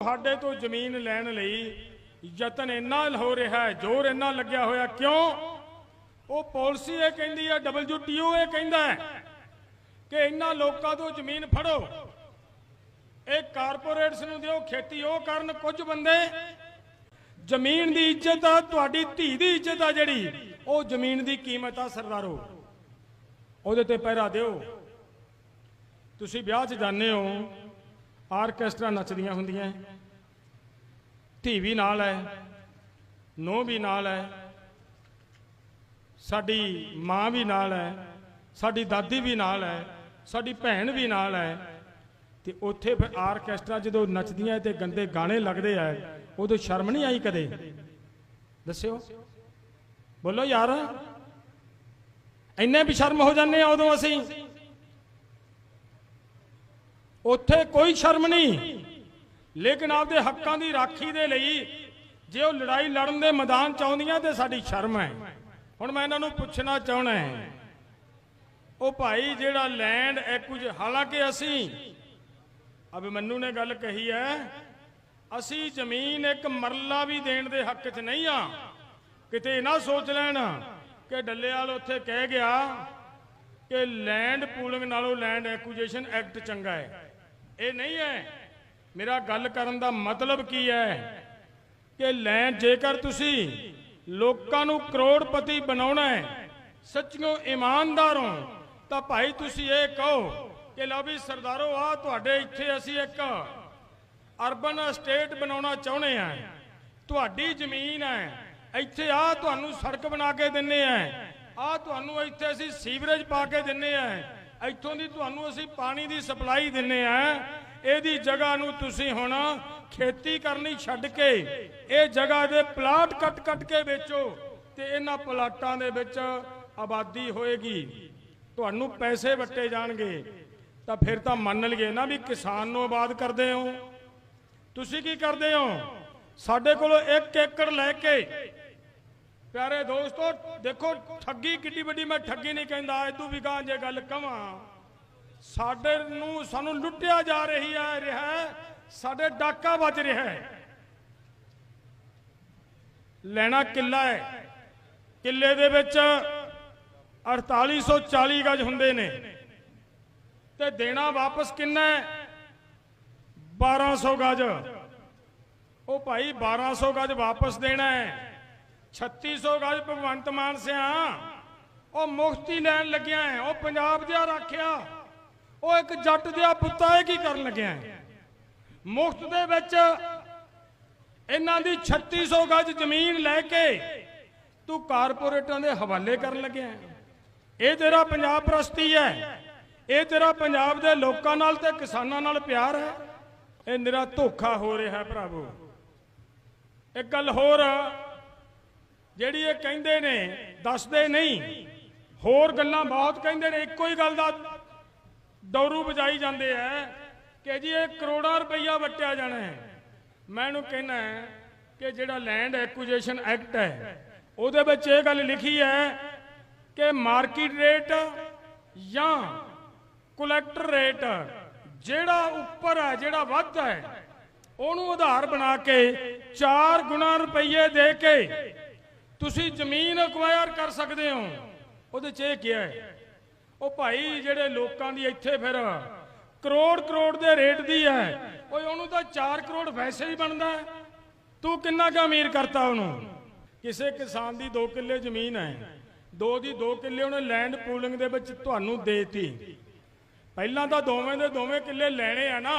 ਤੁਹਾਡੇ ਤੋਂ ਜ਼ਮੀਨ ਲੈਣ ਲਈ ਯਤਨ ਇੰਨਾ ਹੋ ਰਿਹਾ ਹੈ, ਜ਼ੋਰ ਇੰਨਾ ਲੱਗਿਆ ਹੋਇਆ, ਕਿਉਂ? ਉਹ ਪਾਲਿਸੀ ਇਹ ਕਹਿੰਦੀ ਹੈ WTO ਇਹ ਕਹਿੰਦਾ ਹੈ ਕਿ ਇਹਨਾਂ ਲੋਕਾਂ ਤੋਂ ਜ਼ਮੀਨ ਫੜੋ। ਇਹ ਕਾਰਪੋਰੇਟਸ ਨੂੰ ਦਿਓ, ਖੇਤੀ ਉਹ ਕਰਨ ਕੁਝ ਬੰਦੇ। ਜ਼ਮੀਨ ਦੀ ਇੱਜ਼ਤ ਆ, ਤੁਹਾਡੀ ਧੀ ਦੀ ਇੱਜ਼ਤ ਆ ਜਿਹੜੀ, ਉਹ ਜ਼ਮੀਨ ਦੀ ਕੀਮਤ ਆ ਸਰਦਾਰੋ। ਉਹਦੇ ਤੇ ਪਹਿਰਾ ਦਿਓ। ਤੁਸੀਂ ਵਿਆਹ 'ਚ ਜਾਂਦੇ ਹੋ ਆਰਕੈਸਟਰਾ ਨੱਚਦੀਆਂ ਹੁੰਦੀਆਂ ਧੀ ਵੀ ਨਾਲ ਹੈ ਨੋ ਵੀ ਨਾਲ ਹੈ ਸਾਡੀ ਮਾਂ ਵੀ ਨਾਲ ਹੈ ਸਾਡੀ ਦਾਦੀ ਵੀ ਨਾਲ ਹੈ ਸਾਡੀ ਭੈਣ ਵੀ ਨਾਲ ਹੈ ਤੇ ਉੱਥੇ ਫਿਰ ਆਰਕੈਸਟਰਾ ਜਦੋਂ ਨੱਚਦੀਆਂ ਤੇ ਗੰਦੇ ਗਾਣੇ ਲੱਗਦੇ ਆ ਉਦੋਂ ਸ਼ਰਮ ਨਹੀਂ ਆਈ ਕਦੇ? ਦੱਸਿਓ। ਬੋਲੋ ਯਾਰ, ਇੰਨੇ ਵੀ ਸ਼ਰਮ ਹੋ ਜਾਂਦੇ ਆ ਉਦੋਂ ਅਸੀਂ? ਉੱਥੇ ਕੋਈ ਸ਼ਰਮ ਨਹੀਂ। ਲੇਕਿਨ ਆਪਦੇ ਹੱਕਾਂ ਦੀ ਰਾਖੀ ਦੇ ਲਈ ਜੇ ਉਹ ਲੜਾਈ ਲੜਨ ਦੇ ਮੈਦਾਨ ਚ ਆਉਂਦੀਆਂ ਤੇ ਸਾਡੀ ਸ਼ਰਮ ਹੈ। ਹੁਣ ਮੈਂ ਇਹਨਾਂ ਨੂੰ ਪੁੱਛਣਾ ਚਾਹਣਾ ਹੈ, ਉਹ ਭਾਈ ਜਿਹੜਾ ਲੈਂਡ ਇਹ ਹਾਲਾਂਕਿ ਅਸੀਂ ਅਭਿਮਨੂ ਨੇ ਗੱਲ ਕਹੀ ਹੈ, ਅਸੀਂ ਜ਼ਮੀਨ ਇੱਕ ਮਰਲਾ ਵੀ ਦੇਣ ਦੇ ਹੱਕ 'ਚ ਨਹੀਂ ਆ ਕਿਤੇ ਨਾ ਸੋਚ ਲੈਣ ਕਿ ਡੱਲੇਵਾਲ ਉੱਥੇ ਕਹਿ ਗਿਆ ਕਿ ਲੈਂਡ ਪੂਲਿੰਗ ਨਾਲੋਂ ਲੈਂਡ ਐਕੁਜੀਸ਼ਨ ਐਕਟ ਚੰਗਾ ਹੈ। ਇਹ ਨਹੀਂ ਹੈ। ਮੇਰਾ ਗੱਲ ਕਰਨ ਦਾ ਮਤਲਬ ਕੀ ਹੈ ਕਿ ਲੈਂਡ ਜੇਕਰ ਤੁਸੀਂ ਲੋਕਾਂ ਨੂੰ ਕਰੋੜਪਤੀ ਬਣਾਉਣਾ ਹੈ, ਸੱਚੀਓ ਇਮਾਨਦਾਰ ਹੋ, ਤਾਂ ਭਾਈ ਤੁਸੀਂ ਇਹ ਕਹੋ ਕਿ ਲਓ ਵੀ ਸਰਦਾਰੋ ਆ ਤੁਹਾਡੇ ਇੱਥੇ ਅਸੀਂ ਇੱਕ ਅਰਬਨ ਸਟੇਟ ਬਣਾਉਣਾ ਚਾਹੁੰਦੇ ਆ ਤੁਹਾਡੀ ਜ਼ਮੀਨ ਹੈ, ਇੱਥੇ ਆ ਤੁਹਾਨੂੰ ਸੜਕ ਬਣਾ ਕੇ ਦਿੰਨੇ ਆ ਆ ਤੁਹਾਨੂੰ ਇੱਥੇ ਅਸੀਂ ਸੀਵਰੇਜ ਪਾ ਕੇ ਦਿੰਨੇ ਆ ਇੱਥੋਂ ਦੀ ਤੁਹਾਨੂੰ ਅਸੀਂ ਪਾਣੀ ਦੀ ਸਪਲਾਈ ਦਿੰਨੇ ਆ। ਇਹਦੀ ਜਗ੍ਹਾ ਨੂੰ ਤੁਸੀਂ ਹੁਣ ਖੇਤੀ ਕਰਨੀ ਛੱਡ ਕੇ ਇਹ ਜਗ੍ਹਾ ਦੇ ਪਲਾਟ ਕੱਟ-ਕੱਟ ਕੇ ਵੇਚੋ ਤੇ ਇਹਨਾਂ ਪਲਾਟਾਂ ਦੇ ਵਿੱਚ ਆਬਾਦੀ ਹੋਏਗੀ। ਤੁਹਾਨੂੰ ਪੈਸੇ ਵੱਟੇ ਜਾਣਗੇ। ਤਾਂ ਫਿਰ ਤਾਂ ਮੰਨ ਲਈਏ ਨਾ ਵੀ ਕਿਸਾਨ ਨੂੰ ਆਬਾਦ ਕਰਦੇ ਹੋ। ਤੁਸੀਂ ਕੀ ਕਰਦੇ ਹੋ? ਸਾਡੇ ਕੋਲੋਂ 1 ਏਕੜ ਲੈ ਕੇ ਪਿਆਰੇ ਦੋਸਤੋ, ਦੇਖੋ, ਠੱਗੀ ਕਿੱਡੀ ਵੱਡੀ ਮੈਂ ਠੱਗੀ ਨਹੀਂ ਕਹਿੰਦਾ ਇਦੋਂ ਵੀ ਗਾਂ ਜੇ ਗੱਲ ਕਵਾਂ। ਸਾਡੇ ਨੂੰ, ਸਾਨੂੰ ਲੁੱਟਿਆ ਜਾ ਰਹੀ ਹੈ, ਰਿਹਾ ਸਾਡੇ ਡਾਕਾ ਵੱਜ ਰਿਹਾ ਹੈ। ਲੈਣਾ ਕਿੱਲਾ ਹੈ। ਕਿੱਲੇ ਦੇ ਵਿੱਚ 4840 ਗਜ ਹੁੰਦੇ ਨੇ। ਤੇ ਦੇਣਾ ਵਾਪਸ ਕਿੰਨਾ ਹੈ? 1200 ਗਜ। ਉਹ ਭਾਈ 1200 ਗਜ ਵਾਪਸ ਦੇਣਾ ਹੈ। 3600 ਗਜ ਭਗਵੰਤ ਮਾਨ ਸਿਆ। ਉਹ ਮੁਫਤੀ ਲੈਣ ਲੱਗਿਆ ਹੈ, ਉਹ ਪੰਜਾਬ ਦਿਆ ਰੱਖਿਆ। ਉਹ ਇੱਕ ਜੱਟ ਦਿਆ ਪੁੱਤਾ ਇਹ ਕੀ ਕਰਨ ਲੱਗਿਆ ਹੈ? ਮੁਫਤ ਦੇ ਵਿੱਚ ਇਹਨਾਂ ਦੀ 3600 ਗਜ ਜ਼ਮੀਨ ਲੈ ਕੇ ਤੂੰ ਕਾਰਪੋਰੇਟਾਂ ਦੇ ਹਵਾਲੇ ਕਰਨ ਲੱਗਿਆ ਹੈ। ਇਹ ਤੇਰਾ ਪੰਜਾਬ ਪ੍ਰਸਤੀ ਹੈ। ਇਹ ਤੇਰਾ ਪੰਜਾਬ ਦੇ ਲੋਕਾਂ ਨਾਲ ਤੇ ਕਿਸਾਨਾਂ ਨਾਲ ਪਿਆਰ ਹੈ। ਇਹ ਨਿਰਾ ਧੋਖਾ ਹੋ ਰਿਹਾ ਹੈ ਭਰਾਵੋ ਇੱਕ ਗੱਲ ਹੋਰ ਜਿਹੜੀ ਇਹ ਕਹਿੰਦੇ ਨੇ, ਦੱਸਦੇ ਨਹੀਂ। ਹੋਰ ਗੱਲਾਂ ਬਹੁਤ ਕਹਿੰਦੇ ਨੇ। ਇੱਕੋ ਹੀ ਗੱਲ ਦਾ ਦੌਰੂ ਵਜਾਈ ਜਾਂਦੇ ਐ ਕਿ ਜੀ ਇਹ ਕਰੋੜਾਂ ਰੁਪਈਆ ਵਟਿਆ ਜਾਣਾ ਹੈ। ਮੈਂ ਇਹਨੂੰ ਕਹਿਣਾ ਹੈ ਕਿ ਜਿਹੜਾ ਲੈਂਡ ਐਕੁਜੀਸ਼ਨ ਐਕਟ ਹੈ, ਉਹਦੇ ਵਿੱਚ ਇਹ ਗੱਲ ਲਿਖੀ ਹੈ ਕਿ ਮਾਰਕੀਟ ਰੇਟ ਜਾਂ ਕਲੈਕਟਰ ਰੇਟ ਜਿਹੜਾ ਉੱਪਰ ਹੈ, ਜਿਹੜਾ ਵੱਧ ਹੈ, ਉਹਨੂੰ ਆਧਾਰ ਬਣਾ ਕੇ 4 ਗੁਣਾ ਰੁਪਈਏ ਦੇ ਕੇ ਤੁਸੀਂ ਜ਼ਮੀਨ ਅਕਵਾਇਰ ਕਰ ਸਕਦੇ ਹੋ। ਉਹਦੇ 'ਚ ਇਹ ਕਿਹਾ ਹੈ, ਉਹ ਭਾਈ ਜਿਹੜੇ ਲੋਕਾਂ ਦੀ ਇੱਥੇ ਫਿਰ ਕਰੋੜ ਕਰੋੜ ਦੇ ਰੇਟ ਦੀ ਹੈ। ਓਏ, ਉਹਨੂੰ ਤਾਂ 4 ਕਰੋੜ ਵੈਸੇ ਹੀ ਬਣਦਾ ਤੂੰ ਕਿੰਨਾ ਕੁ ਅਮੀਰ ਕਰਤਾ ਉਹਨੂੰ? ਕਿਸੇ ਕਿਸਾਨ ਦੀ 2 ਕਿੱਲੇ ਜ਼ਮੀਨ ਹੈ। ਦੋ ਦੀ 2 ਕਿੱਲੇ ਉਹਨੇ ਲੈਂਡ ਪੂਲਿੰਗ ਦੇ ਵਿੱਚ ਤੁਹਾਨੂੰ ਦੇਤੀ। ਪਹਿਲਾਂ ਤਾਂ ਦੋਵੇਂ ਦੇ ਦੋਵੇਂ ਕਿੱਲੇ ਲੈਣੇ ਆ ਨਾ,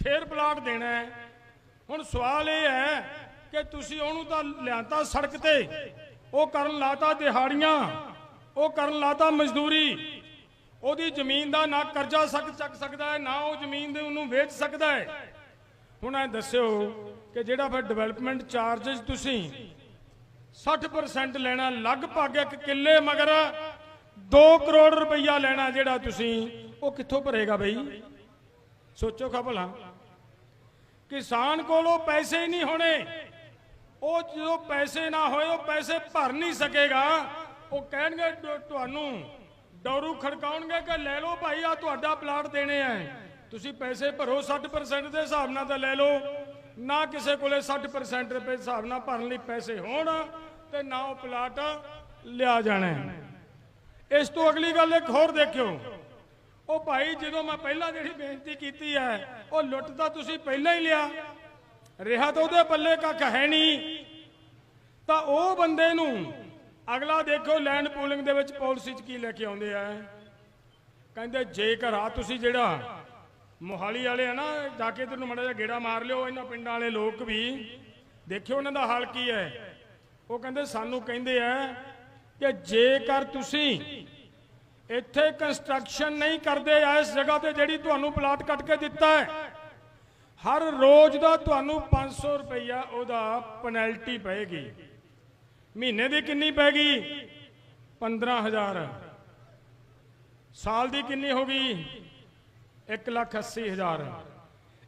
ਫੇਰ ਪਲਾਟ ਦੇਣਾ ਹੈ। ਹੁਣ ਸਵਾਲ ਇਹ ਹੈ ਕਿ ਤੁਸੀਂ ਉਹਨੂੰ ਤਾਂ ਲਿਆਂਤਾ ਸੜਕ ਤੇ। ਉਹ ਕਰਨ ਲਾਤਾ ਦਿਹਾੜੀਆਂ। ਉਹ ਕਰਨ ਲਾਤਾ ਮਜ਼ਦੂਰੀ। ਉਹਦੀ ਜ਼ਮੀਨ ਦਾ ਨਾ ਕਰਜ਼ਾ ਸਕ, ਚੱਕ ਸਕਦਾ ਹੈ, ਨਾ ਉਹ ਜ਼ਮੀਨ ਦੇ ਉਹਨੂੰ ਵੇਚ ਸਕਦਾ ਹੈ। ਹੁਣ ਇਹ ਦੱਸਿਓ ਕਿ ਜਿਹੜਾ ਫਿਰ ਡਿਵੈਲਪਮੈਂਟ ਚਾਰजेस ਤੁਸੀਂ 60% ਲੈਣਾ, ਲਗਭਗ ਇੱਕ ਕਿੱਲੇ ਮਗਰ 2 ਕਰੋੜ ਰੁਪਈਆ ਲੈਣਾ ਜਿਹੜਾ ਤੁਸੀਂ, ਉਹ ਕਿੱਥੋਂ ਭਰੇਗਾ ਬਈ? ਸੋਚੋ ਖਾ ਭਲਾ। ਕਿਸਾਨ ਕੋਲੋਂ ਪੈਸੇ ਨਹੀਂ ਹੋਣੇ। ਉਹ ਜਦੋਂ ਪੈਸੇ ਨਾ ਹੋਏ, ਉਹ ਪੈਸੇ ਭਰ ਨਹੀਂ ਸਕੇਗਾ। ਉਹ ਕਹਿਣਗੇ ਤੁਹਾਨੂੰ ਡੌਰੂ ਖੜਕਾਉਣਗੇ ਕਿ ਲੈ ਲਓ ਭਾਈ ਆ ਤੁਹਾਡਾ ਪਲਾਟ ਦੇਣੇ ਆ। ਤੁਸੀਂ ਪੈਸੇ ਭਰੋ 60% ਦੇ ਹਿਸਾਬ ਨਾਲ ਤਾਂ ਲੈ ਲਓ। ਨਾ ਕਿਸੇ ਕੋਲੇ 60% ਰੁਪਏ ਹਿਸਾਬ ਨਾਲ ਭਰਨ ਲਈ ਪੈਸੇ ਹੋਣ ਤੇ ਨਾ ਉਹ ਪਲਾਟ ਲਿਆ ਜਾਣਾ। ਇਸ ਤੋਂ ਅਗਲੀ ਗੱਲ ਇੱਕ ਹੋਰ ਦੇਖਿਓ। ਉਹ ਭਾਈ, ਜਦੋਂ ਮੈਂ ਪਹਿਲਾਂ ਜਿਹੜੀ ਬੇਨਤੀ ਕੀਤੀ ਹੈ, ਉਹ ਲੁੱਟ ਤਾਂ ਤੁਸੀਂ ਪਹਿਲਾਂ ਹੀ ਲਿਆ। ਰਿਹਾ ਤਾਂ ਉਹਦੇ ਪੱਲੇ ਕੱਖ ਹੈ ਨਹੀਂ। ਤਾਂ ਉਹ ਬੰਦੇ ਨੂੰ ਅਗਲਾ ਦੇਖੋ ਲੈਂਡ ਪੂਲਿੰਗ ਦੇ ਵਿੱਚ ਪਾਲਿਸੀ 'ਚ ਕੀ ਲੈ ਕੇ ਆਉਂਦੇ ਆ। ਕਹਿੰਦੇ ਜੇਕਰ ਆ ਤੁਸੀਂ ਜਿਹੜਾ ਮੋਹਾਲੀ ਵਾਲੇ ਆ ਨਾ, ਜਾ ਕੇ ਤੈਨੂੰ ਮੜਾ ਜਿਹਾ ਗੇੜਾ ਮਾਰ ਲਿਓ, ਇਹਨਾਂ ਪਿੰਡਾਂ ਵਾਲੇ ਲੋਕ ਵੀ। ਦੇਖਿਓ ਉਹਨਾਂ ਦਾ ਹਾਲ ਕੀ ਹੈ। ਉਹ ਕਹਿੰਦੇ ਸਾਨੂੰ ਕਹਿੰਦੇ ਆ ਕਿ ਜੇਕਰ ਤੁਸੀਂ ਇੱਥੇ ਕੰਸਟਰਕਸ਼ਨ ਨਹੀਂ ਕਰਦੇ ਇਸ ਜਗ੍ਹਾ ਤੇ ਜਿਹੜੀ ਤੁਹਾਨੂੰ ਪਲਾਟ ਕੱਟ ਕੇ ਦਿੱਤਾ ਹੈ ਹਰ ਰੋਜ਼ ਦਾ ਤੁਹਾਨੂੰ 500 ਰੁਪਈਆ ਉਹਦਾ ਪੈਨਲਟੀ ਪਏਗੀ। ਮਹੀਨੇ ਦੀ ਕਿੰਨੀ ਪੈਗੀ? 15000 ਸਾਲ ਦੀ ਕਿੰਨੀ ਹੋ ਗਈ? 1 ਲੱਖ 80 ਹਜ਼ਾਰ।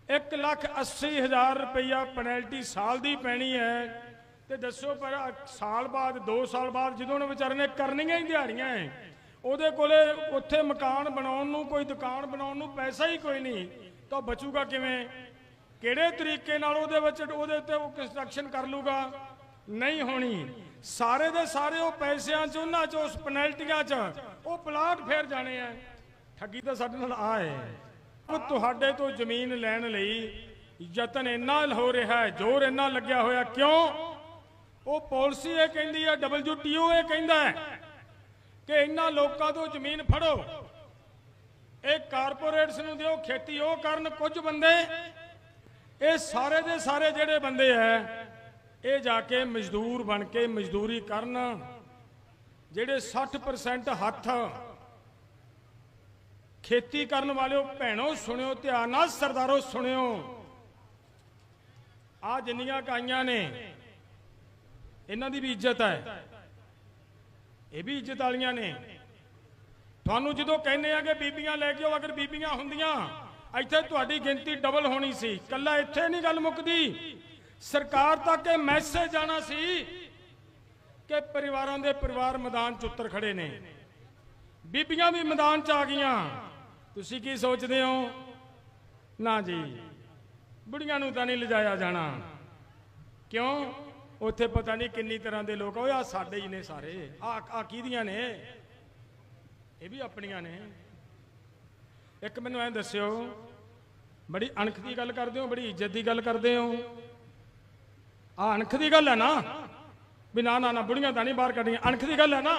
1 ਲੱਖ 80 ਹਜ਼ਾਰ ਰੁਪਈਆ ਪੈਨਲਟੀ ਸਾਲ ਦੀ ਪੈਣੀ ਹੈ। ਤੇ ਦੱਸੋ ਪਰ ਸਾਲ ਬਾਅਦ 2 ਸਾਲ ਬਾਅਦ ਜਦੋਂ ਉਹਨੇ ਵਿਚਾਰੇ ਨੇ ਕਰਨੀਆਂ ਹੀ ਦਿਹਾੜੀਆਂ ਹੈ ਉਹਦੇ ਕੋਲੇ ਉੱਥੇ ਮਕਾਨ ਬਣਾਉਣ ਨੂੰ, ਕੋਈ ਦੁਕਾਨ ਬਣਾਉਣ ਨੂੰ ਪੈਸਾ ਹੀ ਕੋਈ ਨਹੀਂ। ਤਾਂ ਬਚੂਗਾ ਕਿਵੇਂ? ਕਿਹੜੇ ਤਰੀਕੇ ਨਾਲ ਉਹਦੇ ਵਿੱਚ ਉਹਦੇ ਉੱਤੇ ਉਹ ਕੰਸਟਰਕਸ਼ਨ ਕਰ ਲੂਗਾ? ਨਹੀਂ ਹੋਣੀ। ਸਾਰੇ ਦੇ ਸਾਰੇ ਉਹ ਪੈਸਿਆਂ 'ਚ, ਉਹਨਾਂ 'ਚ, ਉਸ ਪੈਨਲਟੀਆਂ 'ਚ, ਉਹ ਪਲਾਟ ਫੇਰ ਜਾਣੇ ਆ। ਠੱਗੀ ਤਾਂ ਸਾਡੇ ਨਾਲ ਆ ਹੈ ਤੁਹਾਡੇ ਤੋਂ ਜ਼ਮੀਨ ਲੈਣ ਲਈ ਯਤਨ ਇੰਨਾ ਹੋ ਰਿਹਾ ਹੈ, ਜ਼ੋਰ ਇੰਨਾ ਲੱਗਿਆ ਹੋਇਆ, ਕਿਉਂ? ਉਹ ਪਾਲਿਸੀ ਇਹ ਕਹਿੰਦੀ ਹੈ WTO ਇਹ ਕਹਿੰਦਾ ਹੈ ਕਿ ਇਹਨਾਂ ਲੋਕਾਂ ਤੋਂ ਜ਼ਮੀਨ ਫੜੋ। ਇਹ ਕਾਰਪੋਰੇਟਸ ਨੂੰ ਦਿਓ, ਖੇਤੀ ਉਹ ਕਰਨ ਕੁਝ ਬੰਦੇ ਇਹ ਸਾਰੇ ਦੇ ਸਾਰੇ ਜਿਹੜੇ ਬੰਦੇ ਐ, ਇਹ ਜਾ ਕੇ ਮਜ਼ਦੂਰ ਬਣ ਕੇ ਮਜ਼ਦੂਰੀ ਕਰਨ, ਜਿਹੜੇ 60% ਹੱਥ ਖੇਤੀ ਕਰਨ ਵਾਲਿਓ, ਭੈਣੋ ਸੁਣਿਓ, ਧਿਆਨ ਨਾਲ ਸਰਦਾਰੋ ਸੁਣਿਓ। ਆ ਜਿੰਨੀਆਂ ਕਾਈਆਂ ਨੇ, ਇਹਨਾਂ ਦੀ ਵੀ ਇੱਜ਼ਤ ਹੈ ਇਹ ਵੀ ਇੱਜ਼ਤ ਵਾਲੀਆਂ ਨੇ। ਤੁਹਾਨੂੰ ਜਦੋਂ ਕਹਿੰਦੇ ਆ ਕਿ ਬੀਬੀਆਂ ਲੈ ਕੇ ਆਓ, ਅਗਰ ਬੀਬੀਆਂ ਹੁੰਦੀਆਂ ਇੱਥੇ ਤੁਹਾਡੀ ਗਿਣਤੀ ਡਬਲ ਹੋਣੀ ਸੀ। ਕੱਲਾ ਇੱਥੇ ਨਹੀਂ ਗੱਲ ਮੁੱਕਦੀ। ਸਰਕਾਰ ਤੱਕ ਇਹ ਮੈਸੇਜ ਜਾਣਾ ਸੀ ਕਿ ਪਰਿਵਾਰਾਂ ਦੇ ਪਰਿਵਾਰ ਮੈਦਾਨ 'ਚ ਉਤਰ ਖੜੇ ਨੇ। ਬੀਬੀਆਂ ਵੀ ਮੈਦਾਨ 'ਚ ਆ ਗਈਆਂ। ਤੁਸੀਂ ਕੀ ਸੋਚਦੇ ਹੋ? ਨਾ ਜੀ, ਬੁੜੀਆਂ ਨੂੰ ਤਾਂ ਨਹੀਂ ਲਿਜਾਇਆ ਜਾਣਾ। ਕਿਉਂ? ਉੱਥੇ ਪਤਾ ਨਹੀਂ ਕਿੰਨੀ ਤਰ੍ਹਾਂ ਦੇ ਲੋਕ ਉਹ ਆ ਸਾਡੇ ਹੀ ਨੇ ਸਾਰੇ। ਆ ਆ ਕਿਹਦੀਆਂ ਨੇ? ਇਹ ਵੀ ਆਪਣੀਆਂ ਨੇ। ਇੱਕ ਮੈਨੂੰ ਐਂ ਦੱਸਿਓ, ਬੜੀ ਅਣਖ ਦੀ ਗੱਲ ਕਰਦੇ ਹੋ, ਬੜੀ ਇੱਜ਼ਤ ਦੀ ਗੱਲ ਕਰਦੇ ਹੋ। ਆ ਅਣਖ ਦੀ ਗੱਲ ਹੈ ਨਾ, ਵੀ ਨਾ ਨਾ ਨਾ ਬੁੜੀਆਂ ਤਾਂ ਨਹੀਂ ਬਾਹਰ ਕੱਢੀਆਂ, ਅਣਖ ਦੀ ਗੱਲ ਹੈ ਨਾ।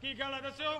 ਕੀ ਗੱਲ ਹੈ ਦੱਸਿਓ?